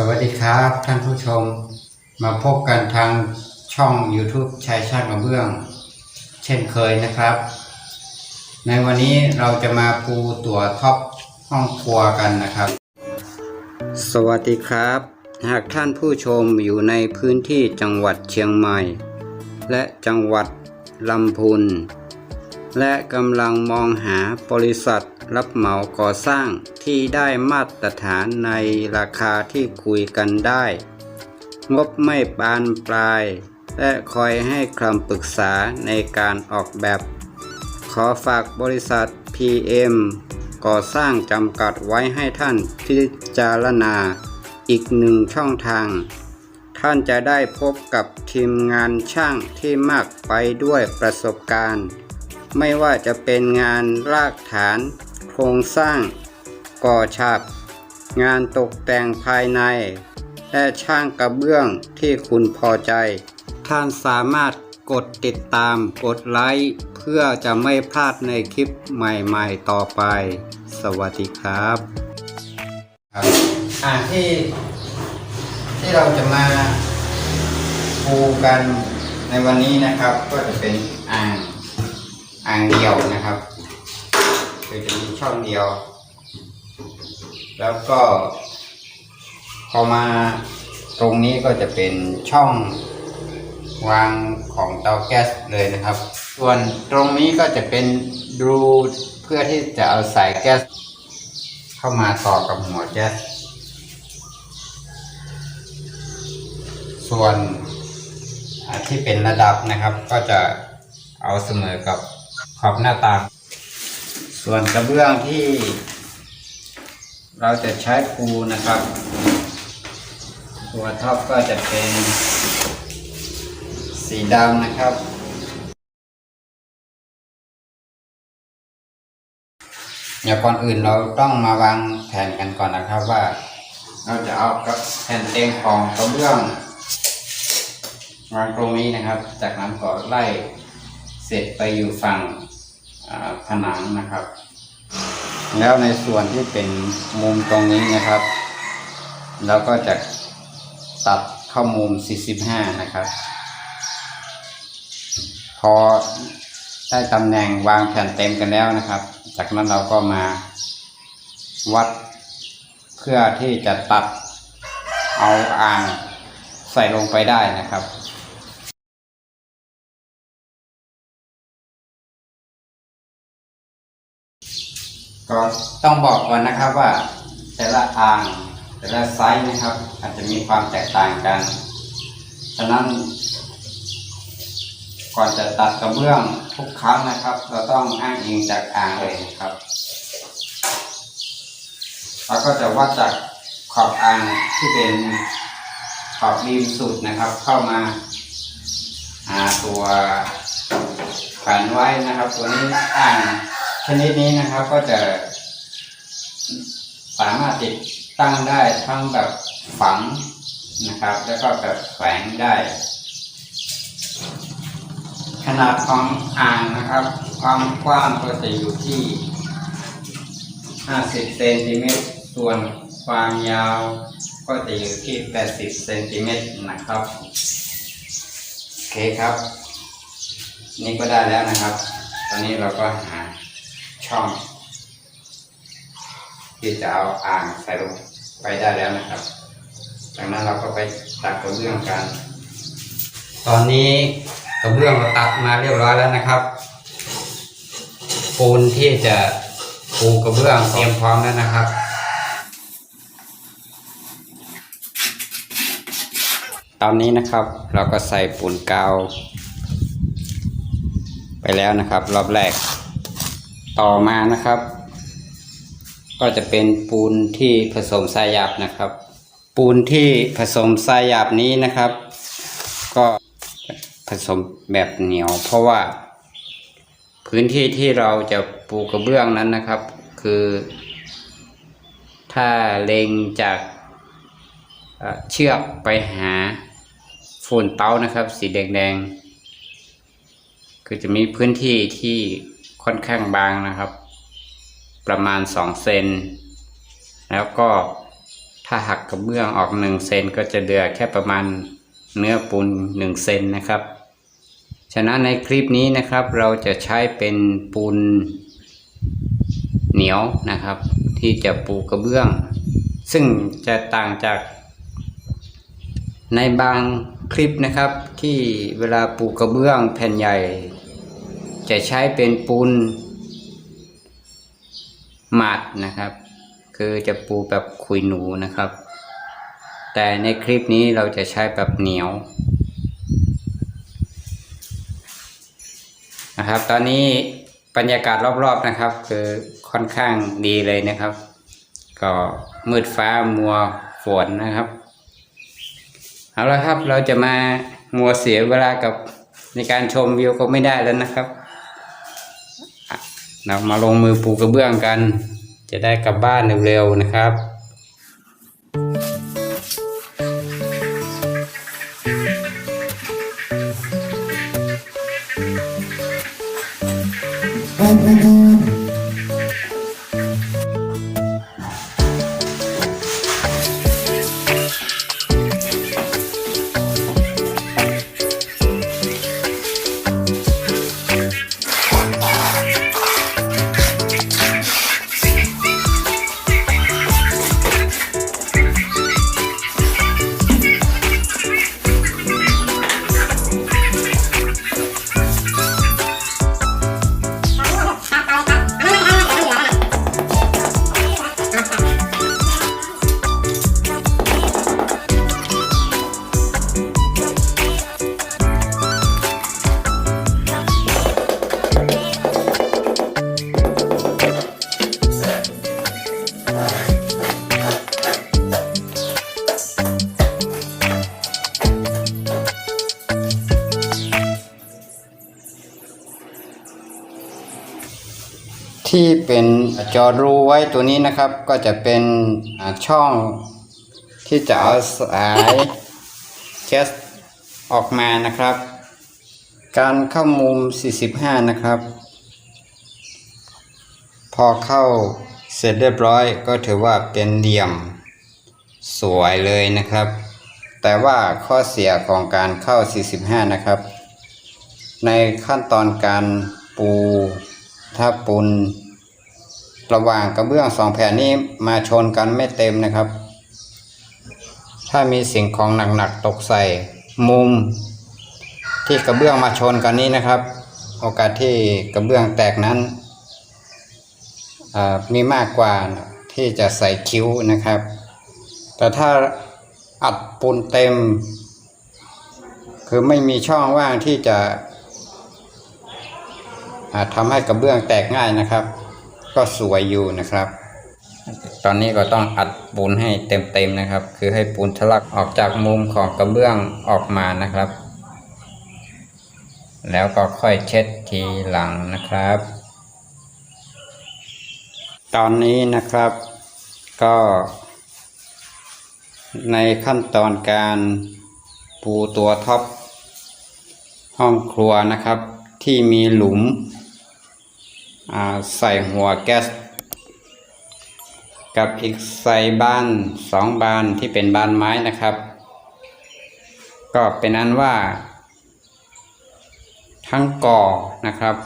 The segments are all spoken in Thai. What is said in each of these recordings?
สวัสดีครับท่านผู้ชมมาพบกันทางช่อง YouTube ชายชาติกระเบื้อง เช่นเคยนะครับ ในวันนี้เราจะมาปูตัวท็อปห้องครัวกันนะครับ สวัสดีครับ หากท่านผู้ชมอยู่ในพื้นที่จังหวัดเชียงใหม่ และจังหวัดลำพูนและกำลังมองหาบริษัท รับเหมาก่อสร้างที่ได้มาตรฐานในราคาที่คุยกันได้ งบไม่บานปลาย และคอยให้คำปรึกษาในการออกแบบ ขอฝากบริษัท PM ก่อสร้างจำกัดไว้ให้ท่านพิจารณาอีกหนึ่งช่องทาง ท่านจะได้พบกับทีมงานช่างที่มากไปด้วยประสบการณ์ ไม่ว่าจะเป็นงานรากฐาน ครงสร้าง ก่อฉาก งานตกแต่งภายใน และช่างกระเบื้องที่คุณพอใจ ท่านสามารถกดติดตามกดไลค์เพื่อจะไม่พลาดในคลิปใหม่ๆต่อไป สวัสดีครับอ่าที่ที่เราจะมาปูกันในวันนี้นะครับ ก็จะเป็นอ่างอ่างเดี่ยวนะครับ คือจะมีช่องเดียว แล้วก็ พอมาตรงนี้ก็จะเป็นช่องวางของเตาแก๊สเลยนะครับ ส่วนตรงนี้ก็จะเป็นรูเพื่อที่จะเอาสายแก๊สเข้ามาต่อกับหัวแก๊ส ส่วนที่เป็นระดับนะครับก็จะเอาเสมอกับขอบหน้าต่าง ส่วนกระเบื้องที่ เราจะใช้ปูนะครับ ตัวท็อปก็จะเป็นสีดำนะครับ เดี๋ยวก่อนอื่นเราต้องมาวางแผนกันก่อนนะครับว่า เราจะเอากับแผ่นเต็งของกระเบื้องวางตรงนี้นะครับ จากนั้นก็ไล่เสร็จไปอยู่ฝั่ง ผนังนะครับ แล้วในส่วนที่เป็นมุมตรงนี้นะครับ เราก็จะตัดเข้ามุม 45 นะครับ พอได้ตำแหน่งวางแผ่นเต็มกันแล้วนะครับ จากนั้นเราก็มาวัดเพื่อที่จะตัดเอาอ่างใส่ลงไปได้นะครับ ก็ต้องบอกก่อนนะครับว่า แต่ละอ่างแต่ละไซส์นะครับ อาจจะมีความแตกต่างกัน ฉะนั้น ก่อนจะตัดกระเบื้องทุกครั้งนะครับ เราต้องอ้างอิงจากอ่างเลยนะครับเราก็จะวัดจากขอบอ่างที่เป็นขอบริมสุดนะครับ เข้ามาหาตัวแขันไว้นะครับ ตัวนี้อ่าง ชนิดนี้นะครับก็จะสามารถติดตั้งได้ทั้งแบบฝังนะครับ แล้วก็แบบแฝงได้ ขนาดของอ่างนะครับ ความกว้างก็จะอยู่ที่ 50เซนติเมตรส่วนความยาวก็จะอยู่ที่ 80เซนติเมตรนะครับโอเคครับ นี่ก็ได้แล้วนะครับ ตอนนี้เราก็หา ช่อง ที่จะเอาอ่างใส่ลงไปได้แล้วนะครับ จากนั้นเราก็ไปตัดกระเบื้องกัน ตอนนี้กระเบื้องเราตัดมาเรียบร้อยแล้วนะครับปูนที่จะปูกระเบื้องเตรียมพร้อมแล้วนะครับ ตอนนี้นะครับเราก็ใส่ปูนกาว ไปแล้วนะครับ รอบแรก ต่อมานะครับ ก็จะเป็นปูนที่ผสมทรายหยาบนะครับ ปูนที่ผสมทรายหยาบนี้นะครับ ก็ผสมแบบเหนียว เพราะว่า พื้นที่ที่เราจะปูกระเบื้องนั้นนะครับ คือ ถ้าเล็งจากเชือกไปหาฝุ่นเตานะครับ สีแดงๆคือจะมีพื้นที่ที่ ค่อนข้างบางนะครับ ประมาณ 2 เซน แล้วก็ถ้าหักกระเบื้องออกหนึ่งเซนก็จะเหลือแค่ประมาณเนื้อปูนหนึ่งเซนนะครับ ฉะนั้นในคลิปนี้นะครับ เราจะใช้เป็นปูนเหนียวนะครับ ที่จะปูกระเบื้อง ซึ่งจะต่างจาก ในบางคลิปนะครับที่เวลาปูกระเบื้องแผ่นใหญ่ จะใช้เป็นปูนหมาดนะครับ คือจะปูแบบขุยหนูนะครับ แต่ในคลิปนี้เราจะใช้แบบเหนียวนะครับ ตอนนี้บรรยากาศรอบๆนะครับ คือค่อนข้างดีเลยนะครับ ก็มืดฟ้ามัวฝนนะครับ เอาละครับเราจะมามัวเสียเวลากับในการชมวิวก็ไม่ได้แล้วนะครับ เรามาลงมือปูกระเบื้องกัน จะได้กลับบ้านเร็วๆนะครับ ที่เป็นจอรูไว้ตัวนี้นะครับ ก็จะเป็นช่องที่จะเอาสายแก๊สออกมานะครับ การเข้ามุม 45 นะครับ พอเข้าเสร็จเรียบร้อยก็ถือว่าเป็นเหลี่ยมสวยเลยนะครับ แต่ว่าข้อเสียของการเข้า 45 นะครับ ในขั้นตอนการปู ถ้าปูนระหว่างกระเบื้องสองแผ่นนี้มาชนกันไม่เต็มนะครับ ถ้ามีสิ่งของหนักๆตกใส่มุม ที่กระเบื้องมาชนกันนี้นะครับ โอกาสที่กระเบื้องแตกนั้นมีมากกว่าที่จะใส่คิ้วนะครับ แต่ถ้าอัดปูนเต็ม คือไม่มีช่องว่างที่จะ อ่าทำให้กระเบื้องแตกง่ายนะครับ ก็สวยอยู่นะครับ ตอนนี้ก็ต้องอัดปูนให้เต็มๆนะครับ คือให้ปูนทะลักออกจากมุมของกระเบื้องออกมานะครับ แล้วก็ค่อยเช็ดทีหลังนะครับ ตอนนี้นะครับก็ในขั้นตอนการปูตัวท็อปห้องครัวนะครับ ที่มีหลุม ใส่หัวแก๊ส กับอีกใส่บานสองบานที่เป็นบานไม้นะครับ ก็เป็นอันว่า ทั้งก่อนะครับ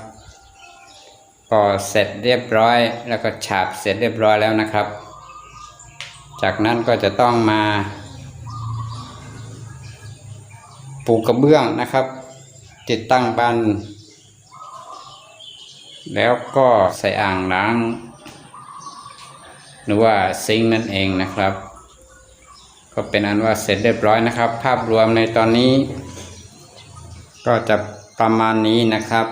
ก่อเสร็จเรียบร้อย แล้วก็ฉาบเสร็จเรียบร้อยแล้วนะครับ จากนั้นก็จะต้องมาปูกระเบื้องนะครับ ติดตั้งบาน แล้วก็ใส่อ่างล้าง หรือว่าซิงนั่นเองนะครับ ก็เป็นอันว่าเสร็จเรียบร้อยนะครับ ภาพรวมในตอนนี้ ก็จะประมาณนี้นะครับ